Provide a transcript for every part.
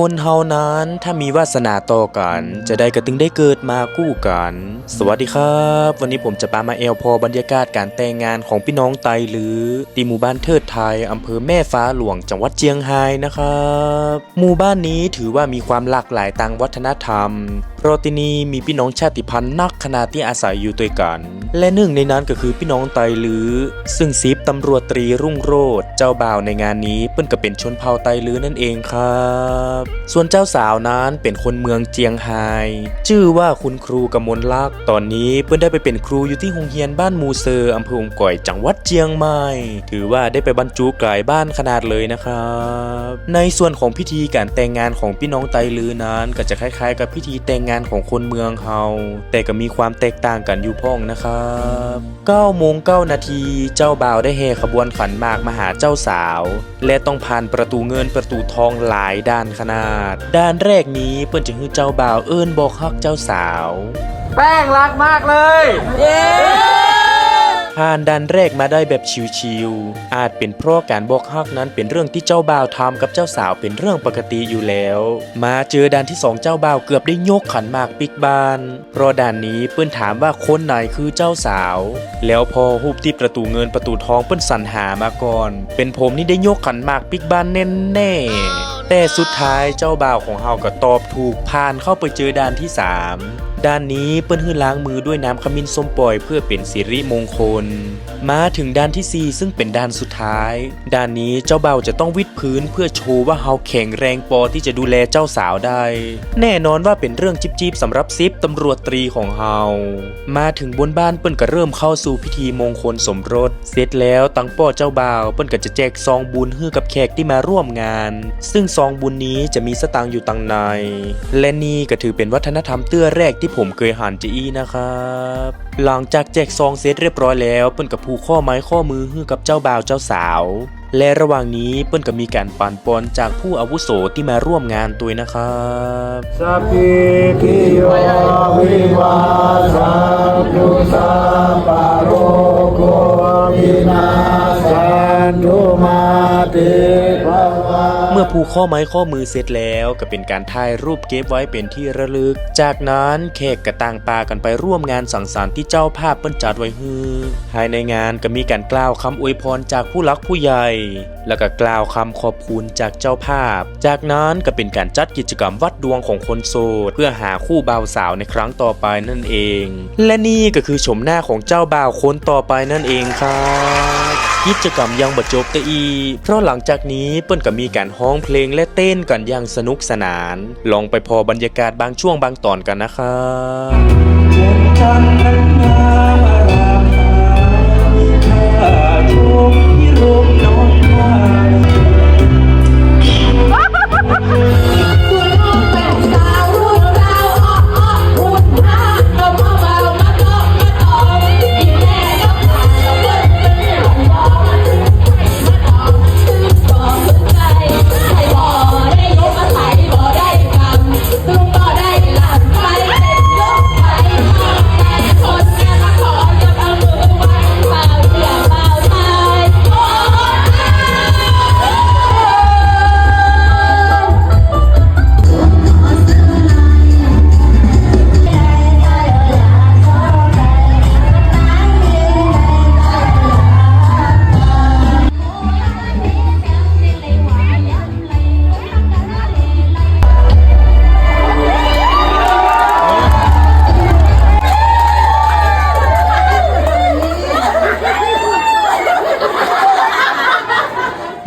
คนเฮานั้นถ้ามีวาสนาต่อกัน จะได้กระตึงได้เกิดมากู้กัน สวัสดีครับ วันนี้ผมจะปามาเอลพอบรรยากาศการแต่งงานของพี่น้องไตหรือตีหมู่บ้านเทิดไทยอำเภอแม่ฟ้าหลวงจังหวัดเชียงไฮ้นะครับ หมู่บ้านนี้ถือว่ามีความหลากหลายทางวัฒนธรรม เพราะที่นี่มีพี่น้องชาติพันธุ์นักขนาดที่อาศัยอยู่ด้วยกัน และหนึ่งในนั้นก็คือพี่น้องไตหรือ ซึ่งซิปตำรวจตรีรุ่งโรจน์เจ้าบ่าวในงานนี้เปิ้นก็เป็นชนเผ่าไตลือนั่นเองครับ ส่วนเจ้าสาวนั้นเป็นคนเมืองเจียงไฮ้ชื่อว่าคุณครูกมลลักษ์ตอนนี้เปิ้นได้ไปเป็นครูอยู่ที่โรงเรียนบ้านมูเซออำเภอองก่อยจังหวัดเจียงใหม่ ถือว่าได้ไปบรรจุกลายบ้านขนาดเลยนะครับ ในส่วนของพิธีการแต่งงานของพี่น้องไตลือนั้นก็จะคล้ายๆ กับพิธีแต่งงานของคนเมืองเฮาแต่ก็มีความแตกต่างกันอยู่พ้องนะครับ9โมง9นาทีเจ้าบ่าวได้แห่ขบวนขันหมากมาหาเจ้าสาว และต้องผ่านประตูเงินประตูทองหลายด้านขนาด ด้านแรกนี้เปิ้นจะให้เจ้าบ่าวเอิ้นบอกฮักเจ้าสาว แป้งรักมากเลย เย้ ผ่านดันแรกมาได้แบบชิวๆอาจเป็นเพราะการบอกฮักนั้นเป็นเรื่องที่เจ้าบ่าวทำกับเจ้าสาวเป็นเรื่องปกติอยู่แล้ว มาเจอดันที่สองเจ้าบ่าวเกือบได้ยกขันมากปิกบานเพราะด่านนี้เปิ้นถามว่าคนไหนคือเจ้าสาว แล้วพอฮูบที่ประตูเงินประตูทองเปิ้นสรรหามาก่อน เป็นผมนี่ได้ยกขันมากปิกบานแน่แน่ๆแต่สุดท้ายเจ้าบ่าวของเฮาก็ตอบถูกผ่านเข้าไปเจอด่านที่สาม ด้านนี้เปิ้นหื้อล้างมือด้วยน้ำขมิ้นส้มปล่อยเพื่อเป็นสิริมงคล มาถึงด้านที่ 4 ซึ่งเป็นด้านสุดท้าย ด้านนี้เจ้าเบ่าจะต้องวิดพื้นเพื่อโชว์ว่าเฮาแข็งแรงพอที่จะดูแลเจ้าสาวได้ แน่นอนว่าเป็นเรื่องจิบจิบๆสำหรับซิปตำรวจตรีของเฮามาถึงบนบ้านเปิ้นก็เริ่มเข้าสู่พิธีมงคลสมรส เสร็จแล้วตังป้อเจ้าบ่าวเปิ้นก็จะแจกซองบุญให้กับแขกที่มาร่วมงาน ซึ่งซองบุญนี้จะมีสตางค์อยู่ตังใน และนี่ก็ถือเป็นวัฒนธรรมเตื้อแรกที่ผมเคยหันจะอีนะครับ หลังจากแจกซองเซตเรียบร้อยแล้ว เปิ้นกับผูกข้อไม้ข้อมือให้กับเจ้าบ่าวเจ้าสาว และระหว่างนี้เปิ้นก็มีการปั่นปอนจากผู้อาวุโสที่มาร่วมงานตัวยนะครับสัพพิโยวิวา เมื่อผูกข้อไม้ข้อมือเสร็จแล้วก็เป็นการถ่ายรูปเก็บไว้เป็นที่ระลึก จากนั้นแขกกระต่างปากันไปร่วมงานสังสรรค์ที่เจ้าภาพเปิ้นจัดไว้ฮือภายในงานก็มีการกล่าวคำอวยพรจากผู้หลักผู้ใหญ่ แล้วก็กล่าวคำขอบคุณจากเจ้าภาพ จากนั้นก็เป็นการจัดกิจกรรมวัดดวงของคนโสดเพื่อหาคู่บ่าวสาวในครั้งต่อไปนั่นเอง และนี่ก็คือชมหน้าของเจ้าบ่าวคนต่อไปนั่นเองครับ กิจกรรมยังบ่จบแต่อี เพราะหลังจากนี้เปิ้นก็มีการฮ้องเพลงและเต้นกันอย่างสนุกสนาน ลองไปพอบรรยากาศบางช่วงบางตอนกันนะครับ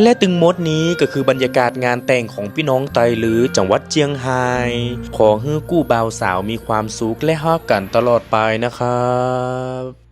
และตึงมดนี้ก็คือบรรยากาศงานแต่งของพี่น้องไตหรือจังหวัดเจียงไฮ้ขอให้กู้บ่าวสาวมีความสุขและฮักกันตลอดไปนะครับ